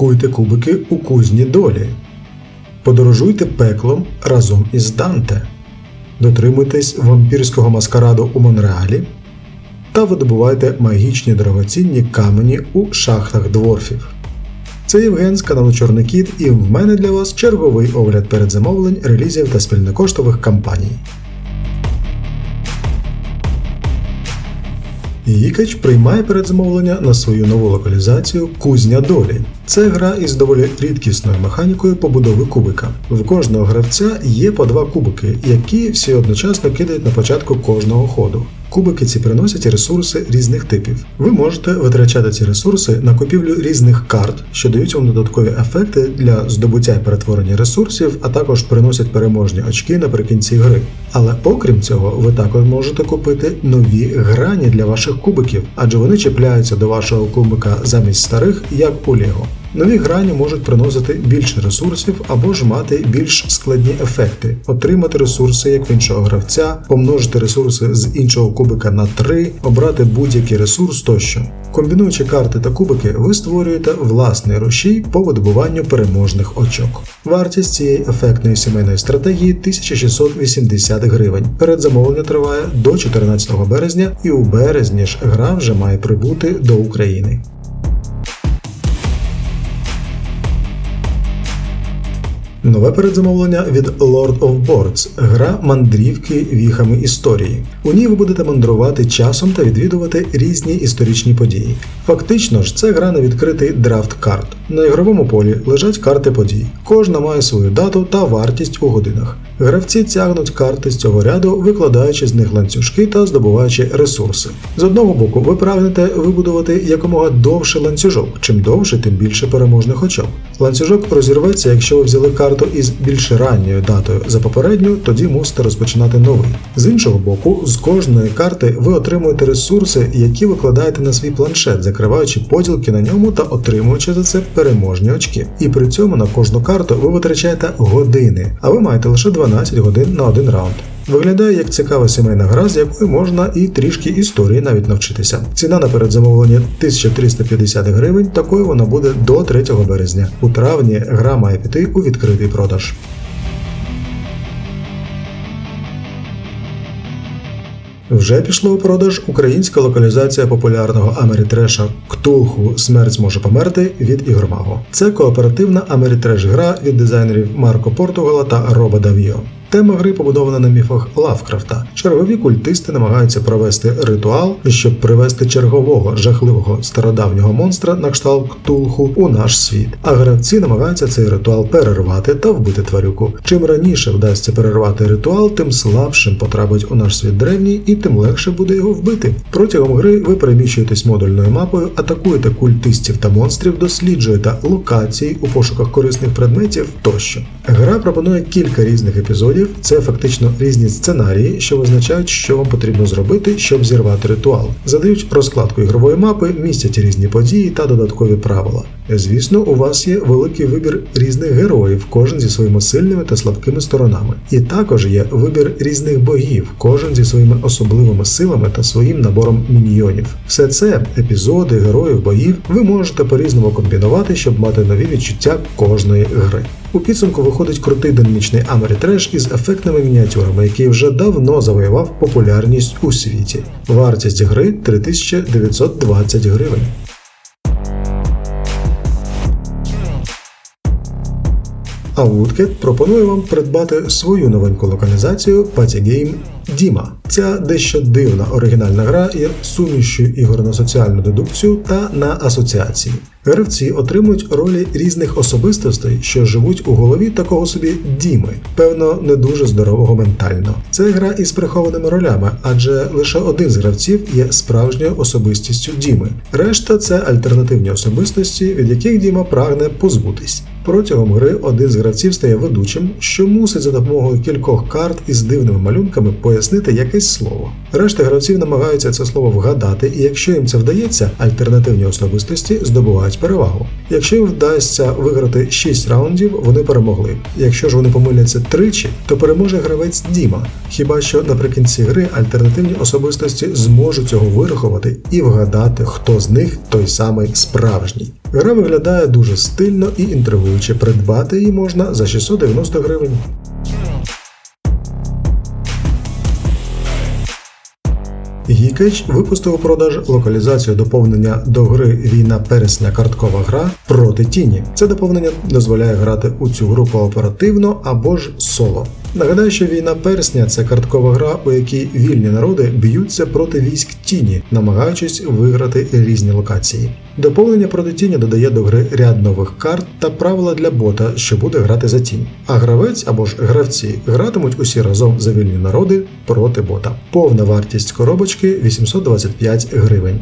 Куйте кубики у кузні долі. Подорожуйте пеклом разом із Данте. Дотримуйтесь вампірського маскараду у Монреалі та видобувайте магічні дорогоцінні камені у шахтах дворфів. Це Євген з каналу Чорний Кіт, і в мене для вас черговий огляд передзамовлень, релізів та спільнокоштових кампаній. Їкач приймає передзамовлення на свою нову локалізацію Кузня долі. Це гра із доволі рідкісною механікою побудови кубика. В кожного гравця є по два кубики, які всі одночасно кидають на початку кожного ходу. Кубики ці приносять ресурси різних типів. Ви можете витрачати ці ресурси на купівлю різних карт, що дають вам додаткові ефекти для здобуття і перетворення ресурсів, а також приносять переможні очки наприкінці гри. Але окрім цього, ви також можете купити нові грані для ваших кубиків, адже вони чіпляються до вашого кубика замість старих, як у Лего. Нові грані можуть приносити більше ресурсів або ж мати більш складні ефекти, отримати ресурси як в іншого гравця, помножити ресурси з іншого кубика на 3, обрати будь-який ресурс тощо. Комбінуючи карти та кубики, ви створюєте власний рушій по видобуванню переможних очок. Вартість цієї ефектної сімейної стратегії 1680 гривень. Передзамовлення триває до 14 березня, і у березні ж гра вже має прибути до України. Нове передзамовлення від Lord of Boards – гра мандрівки віхами історії. У ній ви будете мандрувати часом та відвідувати різні історичні події. Фактично ж, це гра на відкритий драфт карт. На ігровому полі лежать карти подій. Кожна має свою дату та вартість у годинах. Гравці тягнуть карти з цього ряду, викладаючи з них ланцюжки та здобуваючи ресурси. З одного боку, ви прагнете вибудувати якомога довший ланцюжок. Чим довше, тим більше переможних очок. Ланцюжок розірветься, якщо ви взяли карту із більш ранньою датою за попередню, тоді мусите розпочинати новий. З іншого боку, з кожної карти ви отримуєте ресурси, які викладаєте на свій планшет, закриваючи поділки на ньому та отримуючи за це переможні очки. І при цьому на кожну карту ви витрачаєте години, а ви маєте лише 12 годин на один раунд. Виглядає як цікава сімейна гра, з якої можна і трішки історії навіть навчитися. Ціна на передзамовлення 1350 гривень, такою вона буде до 3 березня. У травні гра має піти у відкритий продаж. Вже пішло у продаж українська локалізація популярного америтреша Ктулху Смерть може померти від Ігромаго. Це кооперативна америтреш гра від дизайнерів Марко Португала та Роба Давіо. Тема гри побудована на міфах Лавкрафта. Чергові культисти намагаються провести ритуал, щоб привести чергового жахливого стародавнього монстра на кшталт Ктулху у наш світ. А гравці намагаються цей ритуал перервати та вбити тварюку. Чим раніше вдасться перервати ритуал, тим слабшим потрапить у наш світ древній і тим легше буде його вбити. Протягом гри ви переміщуєтесь модульною мапою, атакуєте культистів та монстрів, досліджуєте локації у пошуках корисних предметів тощо. Гра пропонує кілька різних епізодів. Це фактично різні сценарії, що визначають, що вам потрібно зробити, щоб зірвати ритуал. Задають розкладку ігрової мапи, містять різні події та додаткові правила. Звісно, у вас є великий вибір різних героїв, кожен зі своїми сильними та слабкими сторонами. І також є вибір різних богів, кожен зі своїми особливими силами та своїм набором міньйонів. Все це епізоди, героїв, боїв ви можете по-різному комбінувати, щоб мати нові відчуття кожної гри. У підсумку виходить крутий динамічний Америтреш із ефектними мініатюрами, який вже давно завоював популярність у світі. Вартість гри 3920 гривень. А Woodcat пропонує вам придбати свою новеньку локалізацію Game Діма. Ця дещо дивна оригінальна гра є сумішю ігор на соціальну дедукцію та на асоціації. Гравці отримують ролі різних особистостей, що живуть у голові такого собі Діми, певно, не дуже здорового ментально. Це гра із прихованими ролями, адже лише один з гравців є справжньою особистістю Діми. Решта це альтернативні особистості, від яких Діма прагне позбутись. Протягом гри один з гравців стає ведучим, що мусить за допомогою кількох карт із дивними малюнками пояснити якесь слово. Решта гравців намагаються це слово вгадати, і якщо їм це вдається, альтернативні особистості здобувають перевагу. Якщо їм вдасться виграти 6 раундів, вони перемогли. Якщо ж вони помиляться тричі, то переможе гравець Діма. Хіба що наприкінці гри альтернативні особистості зможуть його вирахувати і вгадати, хто з них той самий справжній. Гра виглядає дуже стильно і інтригуюче. Придбати її можна за 690 гривень. Geekage випустив у продаж локалізацію доповнення до гри Війна Пересня карткова гра проти тіні. Це доповнення дозволяє грати у цю гру кооперативно або ж соло. Нагадаю, що війна персня це карткова гра, у якій вільні народи б'ються проти військ тіні, намагаючись виграти різні локації. Доповнення проти тіні додає до гри ряд нових карт та правила для бота, що буде грати за тінь. А гравець або ж гравці гратимуть усі разом за вільні народи проти бота. Повна вартість коробочки 825 гривень.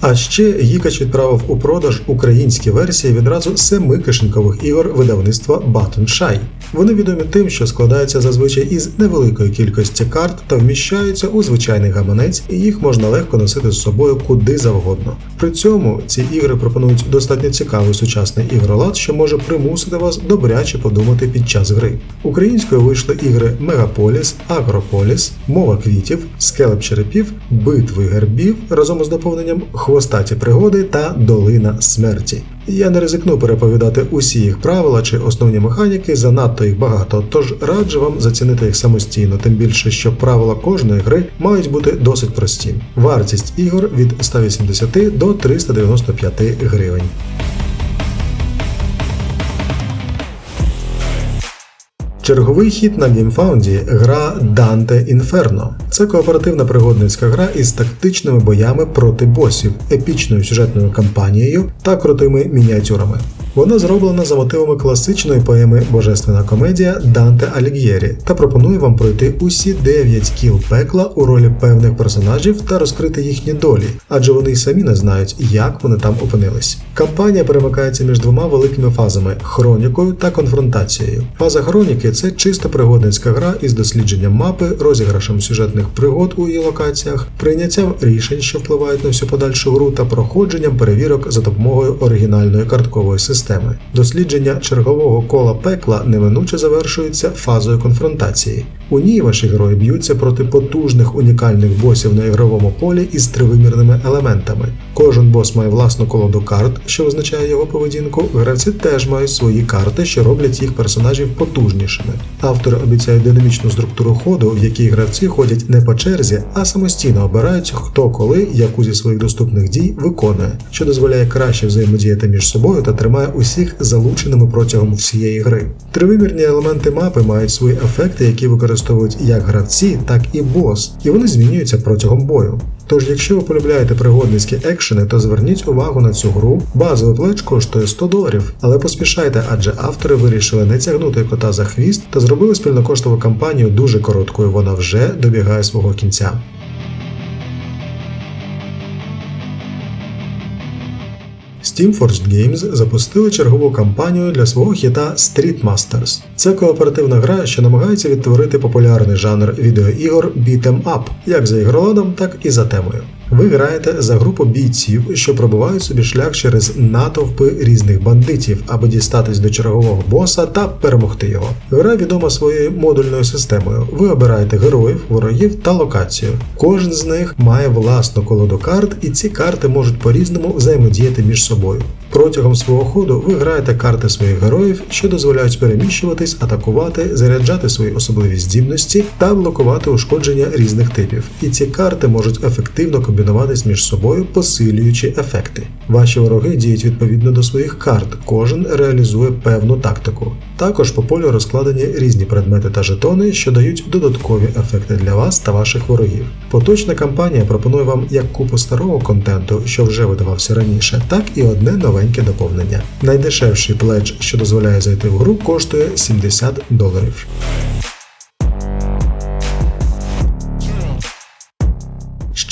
А ще Гікач відправив у продаж українські версії відразу семи кишенькових ігор видавництва Батон Shy. Вони відомі тим, що складаються зазвичай із невеликої кількості карт та вміщаються у звичайний гаманець, і їх можна легко носити з собою куди завгодно. При цьому ці ігри пропонують достатньо цікавий сучасний ігролад, що може примусити вас добряче подумати під час гри. Українською вийшли ігри Мегаполіс, Агрополіс, Мова квітів, Скелеп черепів, Битви гербів разом із доповненням Хвостаті пригоди та Долина смерті. Я не ризикну переповідати усі їх правила чи основні механіки, занадто їх багато, тож раджу вам зацінити їх самостійно, тим більше, що правила кожної гри мають бути досить прості. Вартість ігор від 180 до 395 гривень. Черговий хід на GameFound – гра Dante Inferno. Це кооперативна пригодницька гра із тактичними боями проти босів, епічною сюжетною кампанією та крутими мініатюрами. Вона зроблена за мотивами класичної поеми Божественна комедія Данте Аліг'єрі та пропонує вам пройти усі 9 кіл пекла у ролі певних персонажів та розкрити їхні долі, адже вони й самі не знають, як вони там опинились. Кампанія перемикається між двома великими фазами хронікою та конфронтацією. Фаза хроніки це чисто пригодницька гра із дослідженням мапи, розіграшем сюжетних пригод у її локаціях, прийняттям рішень, що впливають на всю подальшу гру, та проходженням перевірок за допомогою оригінальної карткової системи системи. Дослідження чергового кола пекла неминуче завершується фазою конфронтації. У ній ваші герої б'ються проти потужних унікальних босів на ігровому полі із тривимірними елементами. Кожен бос має власну колоду карт, що визначає його поведінку. Гравці теж мають свої карти, що роблять їх персонажів потужнішими. Автори обіцяють динамічну структуру ходу, в якій гравці ходять не по черзі, а самостійно обирають, хто коли яку зі своїх доступних дій виконує, що дозволяє краще взаємодіяти між собою та тримає усіх залученими протягом всієї гри. Тривимірні елементи мапи мають свої ефекти, які використовують як гравці, так і бос, і вони змінюються протягом бою. Тож, якщо ви полюбляєте пригодницькі екшени, то зверніть увагу на цю гру. Базовий плеч коштує 100 доларів, але поспішайте, адже автори вирішили не тягнути кота за хвіст та зробили спільнокоштову кампанію дуже короткою. Вона вже добігає свого кінця. Steamforged Games запустили чергову кампанію для свого хіта Street Masters. Це кооперативна гра, що намагається відтворити популярний жанр відеоігор Beat'em Up, як за ігроладом, так і за темою. Ви граєте за групу бійців, що пробивають собі шлях через натовпи різних бандитів, аби дістатись до чергового боса та перемогти його. Гра відома своєю модульною системою. Ви обираєте героїв, ворогів та локацію. Кожен з них має власну колоду карт, і ці карти можуть по-різному взаємодіяти між собою. Протягом свого ходу ви граєте карти своїх героїв, що дозволяють переміщуватись, атакувати, заряджати свої особливі здібності та блокувати ушкодження різних типів. І ці карти можуть ефективно комбінуватись між собою, посилюючи ефекти. Ваші вороги діють відповідно до своїх карт, кожен реалізує певну тактику. Також по полю розкладені різні предмети та жетони, що дають додаткові ефекти для вас та ваших ворогів. Поточна кампанія пропонує вам як купу старого контенту, що вже видавався раніше, так і одне новеньке доповнення. Найдешевший пледж, що дозволяє зайти в гру, коштує 70 доларів.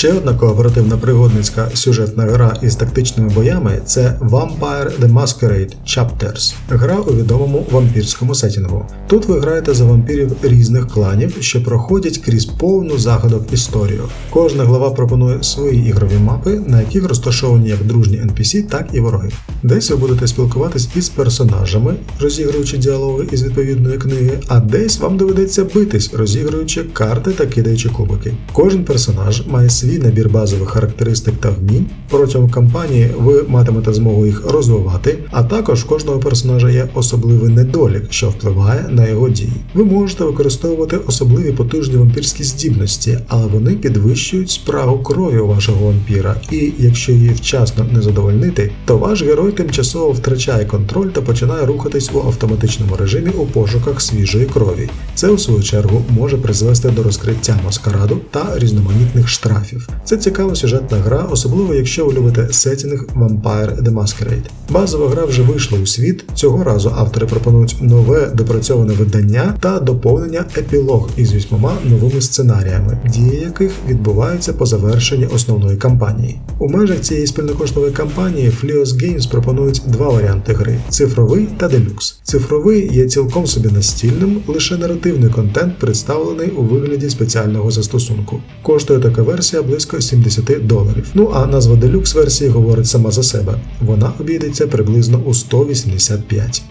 Ще одна кооперативна пригодницька сюжетна гра із тактичними боями це Vampire the Masquerade Chapters, гра у відомому вампірському сетінгу. Тут ви граєте за вампірів різних кланів, що проходять крізь повну загадок історію. Кожна глава пропонує свої ігрові мапи, на яких розташовані як дружні NPC, так і вороги. Десь ви будете спілкуватись із персонажами, розігруючи діалоги із відповідної книги, а десь вам доведеться битись, розігруючи карти та кидаючи кубики. Кожен персонаж має свій набір базових характеристик та вмінь. Протягом кампанії ви матимете змогу їх розвивати, а також кожного персонажа є особливий недолік, що впливає на його дії. Ви можете використовувати особливі потужні вампірські здібності, але вони підвищують спрагу крові у вашого вампіра, і якщо її вчасно не задовольнити, то ваш герой тимчасово втрачає контроль та починає рухатись у автоматичному режимі у пошуках свіжої крові. Це у свою чергу може призвести до розкриття маскараду та різноманітних штрафів. Це цікава сюжетна гра, особливо якщо ви любите сетінг Vampire the Masquerade. Базова гра вже вийшла у світ. Цього разу автори пропонують нове допрацьоване видання та доповнення епілог із вісьмома новими сценаріями, дії яких відбуваються по завершенні основної кампанії. У межах цієї спільнокоштової кампанії Flios Games пропонують два варіанти гри: цифровий та делюкс. Цифровий є цілком собі настільним, лише наративний контент представлений у вигляді спеціального застосунку. Коштує така версія близько 70 доларів. Ну а назва делюкс версії говорить сама за себе. Вона обійдеться приблизно у 185.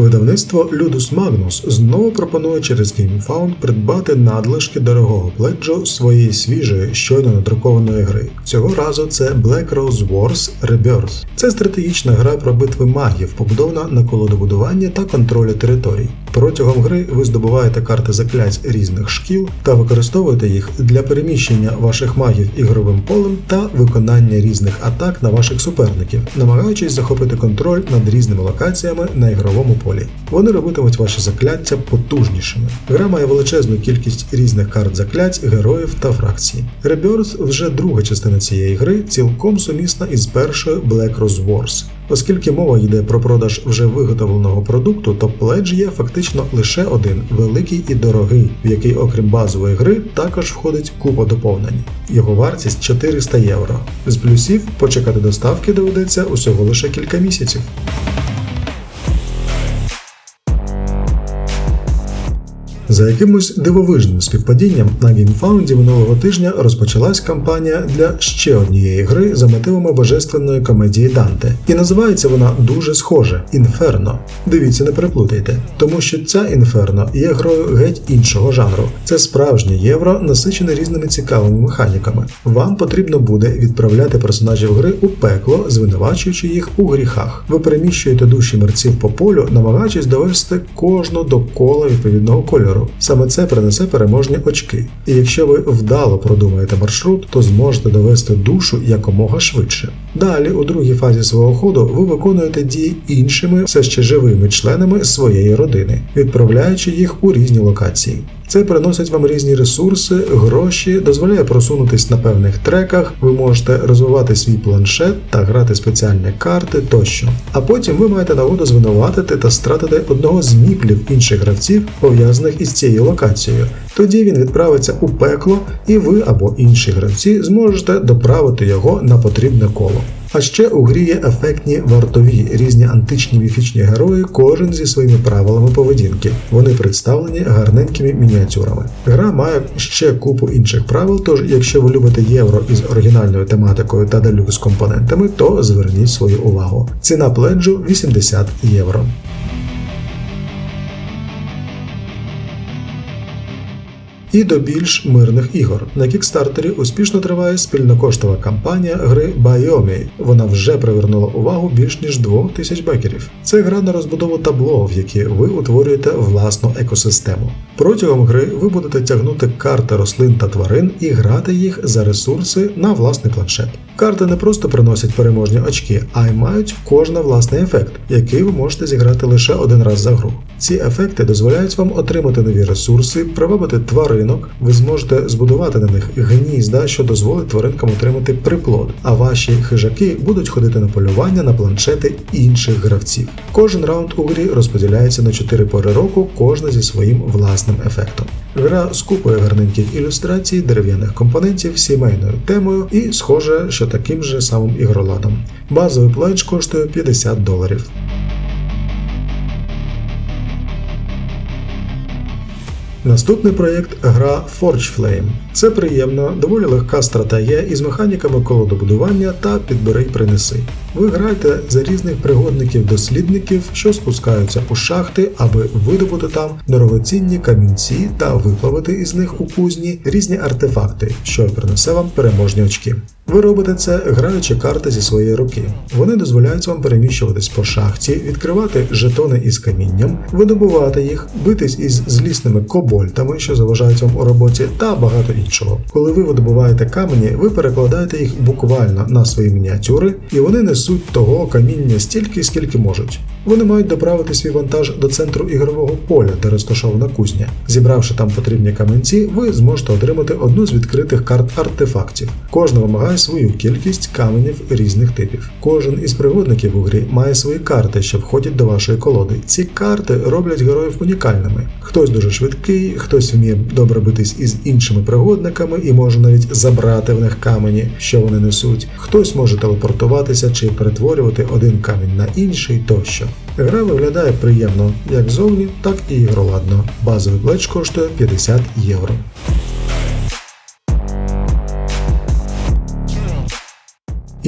Видавництво Ludus Magnus знову пропонує через GameFound придбати надлишки дорогого пледжу своєї свіжої, щойно надрукованої гри. Цього разу це Black Rose Wars Rebirth. Це стратегічна гра про битви магів, побудована на колодобудуванні та контролі територій. Протягом гри ви здобуваєте карти заклять різних шкіл та використовуєте їх для переміщення ваших магів ігровим полем та виконання різних атак на ваших суперників, намагаючись захопити контроль над різними локаціями на ігровому полі. Вони робитимуть ваші закляття потужнішими. Гра має величезну кількість різних карт заклять, героїв та фракцій. Rebirth вже друга частина цієї гри, цілком сумісна із першою Black Rose Wars. Оскільки мова йде про продаж вже виготовленого продукту, то пледж є фактично лише один великий і дорогий, в який, окрім базової гри, також входить купа доповнень. Його вартість 400 євро. З плюсів почекати доставки доведеться усього лише кілька місяців. За якимось дивовижним співпадінням на GameFound минулого тижня розпочалась кампанія для ще однієї гри за мотивами божественної комедії Данте, і називається вона дуже схоже Інферно. Дивіться, не переплутайте, тому що ця інферно є грою геть іншого жанру. Це справжнє євро, насичене різними цікавими механіками. Вам потрібно буде відправляти персонажів гри у пекло, звинувачуючи їх у гріхах. Ви переміщуєте душі мерців по полю, намагаючись довести кожну до кола відповідного кольору. Саме це принесе переможні очки. І якщо ви вдало продумаєте маршрут, то зможете довести душу якомога швидше. Далі, у другій фазі свого ходу, ви виконуєте дії іншими, все ще живими членами своєї родини, відправляючи їх у різні локації. Це приносить вам різні ресурси, гроші, дозволяє просунутись на певних треках, ви можете розвивати свій планшет та грати спеціальні карти тощо. А потім ви маєте нагоду звинуватити та стратити одного з міплів інших гравців, пов'язаних із цією локацією. Тоді він відправиться у пекло, і ви або інші гравці зможете доправити його на потрібне коло. А ще у грі є ефектні вартові, різні античні міфічні герої, кожен зі своїми правилами поведінки. Вони представлені гарненькими мініатюрами. Гра має ще купу інших правил, тож якщо ви любите євро із оригінальною тематикою та делюкс компонентами, то зверніть свою увагу. Ціна пледжу 80 євро. І до більш мирних ігор. На кікстартері успішно триває спільнокоштова кампанія гри Байомі. Вона вже привернула увагу більш ніж 2000 бекерів. Це гра на розбудову табло, в якій ви утворюєте власну екосистему. Протягом гри ви будете тягнути карти рослин та тварин і грати їх за ресурси на власний планшет. Карти не просто приносять переможні очки, а й мають кожна власний ефект, який ви можете зіграти лише один раз за гру. Ці ефекти дозволяють вам отримати нові ресурси, привабити тваринок. Ви зможете збудувати на них гнізда, що дозволить тваринкам отримати приплод. А ваші хижаки будуть ходити на полювання на планшети інших гравців. Кожен раунд у грі розподіляється на 4 пори року, кожна зі своїм власним ефектом. Гра з купою гарненьких ілюстрацій, дерев'яних компонентів, сімейною темою і, схоже, що таким же самим ігроладом. Базовий плеч коштує 50 доларів. Наступний проєкт гра Forge Flame. Це приємна, доволі легка стратегія із механіками колодобудування та підбери й принеси. Ви граєте за різних пригодників-дослідників, що спускаються у шахти, аби видобути там дорогоцінні камінці та виплавити із них у кузні різні артефакти, що принесе вам переможні очки. Ви робите це, граючи карти зі своєї руки. Вони дозволяють вам переміщуватись по шахті, відкривати жетони із камінням, видобувати їх, битись із злісними кобольтами, що заважають вам у роботі, та багато іншого. Коли ви видобуваєте камені, ви перекладаєте їх буквально на свої мініатюри, і вони несуть того каміння стільки, скільки можуть. Вони мають доправити свій вантаж до центру ігрового поля, де розташована кузня. Зібравши там потрібні камінці, ви зможете отримати одну з відкритих карт артефактів. Кожна вимагає свою кількість каменів різних типів. Кожен із пригодників у грі має свої карти, що входять до вашої колоди. Ці карти роблять героїв унікальними. Хтось дуже швидкий, хтось вміє добре битись із іншими пригодниками і може навіть забрати в них камені, що вони несуть. Хтось може телепортуватися чи перетворювати один камінь на інший тощо. Гра виглядає приємно як зовні, так і ігроладно. Базовий плеч коштує 50 євро.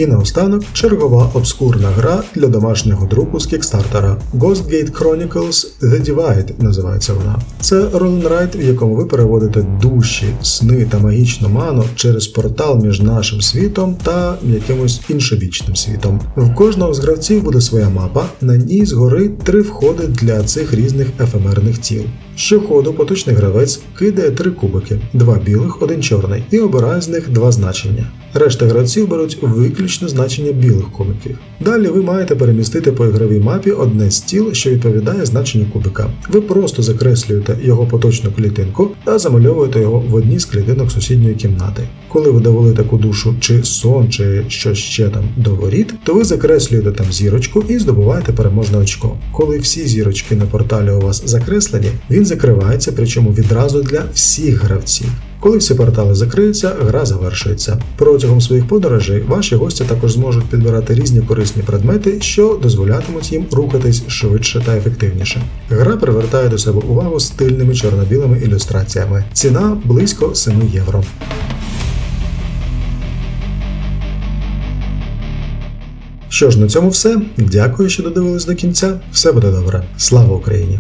І наостанок чергова обскурна гра для домашнього друку з кікстартера. Ghostgate Chronicles The Divide називається вона. Це роленрайд, в якому ви переводите душі, сни та магічну ману через портал між нашим світом та якимось іншобічним світом. В кожного з гравців буде своя мапа, на ній згори три входи для цих різних ефемерних тіл. Щоходу поточний гравець кидає три кубики: два білих, один чорний, і обирає з них два значення. Решта гравців беруть виключно значення білих кубиків. Далі ви маєте перемістити по ігровій мапі одне з тіл, що відповідає значенню кубика. Ви просто закреслюєте його поточну клітинку та замальовуєте його в одній з клітинок сусідньої кімнати. Коли ви довели таку душу чи сон, чи що ще там до воріт, то ви закреслюєте там зірочку і здобуваєте переможне очко. Коли всі зірочки на порталі у вас закреслені, він закривається, причому відразу для всіх гравців. Коли всі портали закриються, гра завершується. Протягом своїх подорожей ваші гості також зможуть підбирати різні корисні предмети, що дозволятимуть їм рухатись швидше та ефективніше. Гра привертає до себе увагу стильними чорно-білими ілюстраціями. Ціна близько 7 євро. Що ж, на цьому все. Дякую, що додивились до кінця. Все буде добре. Слава Україні!